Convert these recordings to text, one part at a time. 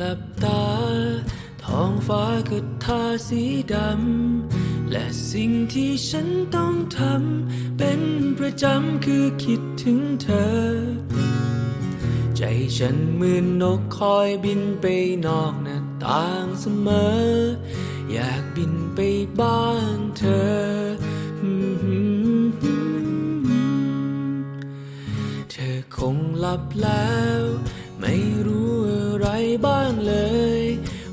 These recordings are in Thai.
ลับตา ท้องฟ้าก็ทาสีดำ และสิ่งที่ฉันต้องทำ เป็นประจำคือคิดถึงเธอ ใจฉันเหมือนนกคอยบินไปนอกหน้าต่างเสมอ อยากบินไปบ้านเธอ เธอคงหลับแล้ว ไม่รู้ บ้างเลย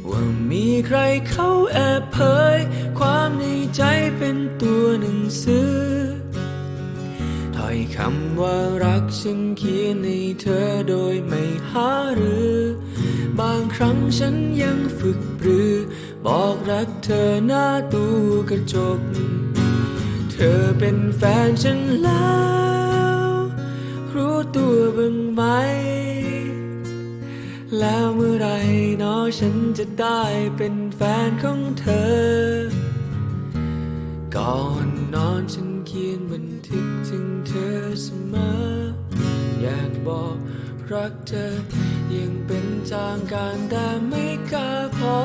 ว่ามีใครเขาแอบเผย ความในใจเป็นตัวหนังสือถ้อยคำว่ารักฉันเขียนให้เธอโดยไม่หาหรือ บางครั้งฉันยังฝึกปรือ บอกรักเธอหน้าตู้กระจก เธอเป็นแฟนฉันแล้ว รู้ตัวบ้างไหม ฉันจะได้เป็นแฟนของเธอ ก่อนนอนฉันเขียนบันทึกถึงเธอเสมอ อยากบอกรักเธอ ยังเป็นทางการแต่ไม่กล้าพอ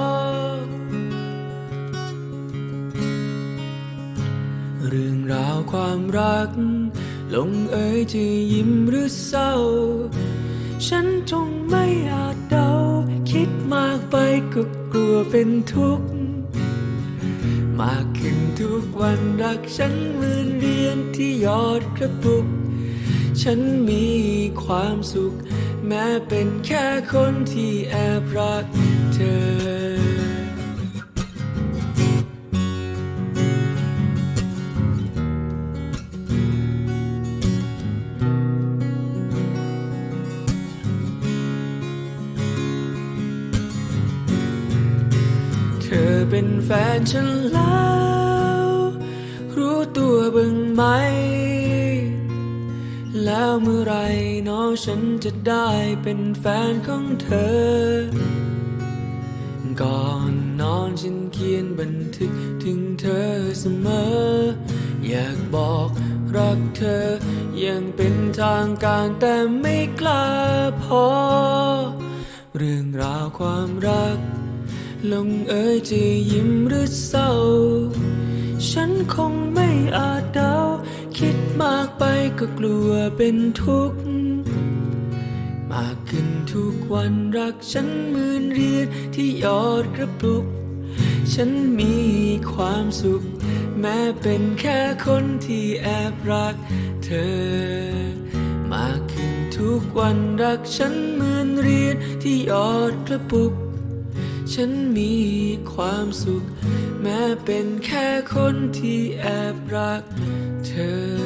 เรื่องราวความรัก ลงเอยจะยิ้มหรือเศร้า ฉันจงไม่อาจเดา มากไปก็กลัวเป็นทุกข์ มากขึ้นทุกวันรักฉันเหมือนเรียนที่ยอดกระปุก ฉันมีความสุข แม้เป็นแค่คนที่แอบรักเธอ เธอเป็นแฟนฉันแล้ว รู้ตัวบ้างไหม แล้วเมื่อไหรน้องฉันจะได้เป็นแฟนของเธอ ก่อนนอนฉันเขียนบันทึกถึงเธอเสมอ อยากบอกรักเธอ ยังเป็นทางการแต่ไม่กล้าพอ เรื่องราวความรัก ลงเอยจะยิ้มหรือเศร้า ฉันคงไม่อาจเดา คิดมากไปก็กลัวเป็นทุกข์ มากขึ้นทุกวันรักฉันเหมือนเรียนที่ยอดกระปุก ฉันมีความสุข แม้เป็นแค่คนที่แอบรักเธอ มากขึ้นทุกวันรักฉันเหมือนเรียนที่ยอดกระปุก ฉันมีความสุข แม้เป็นแค่คนที่แอบรักเธอ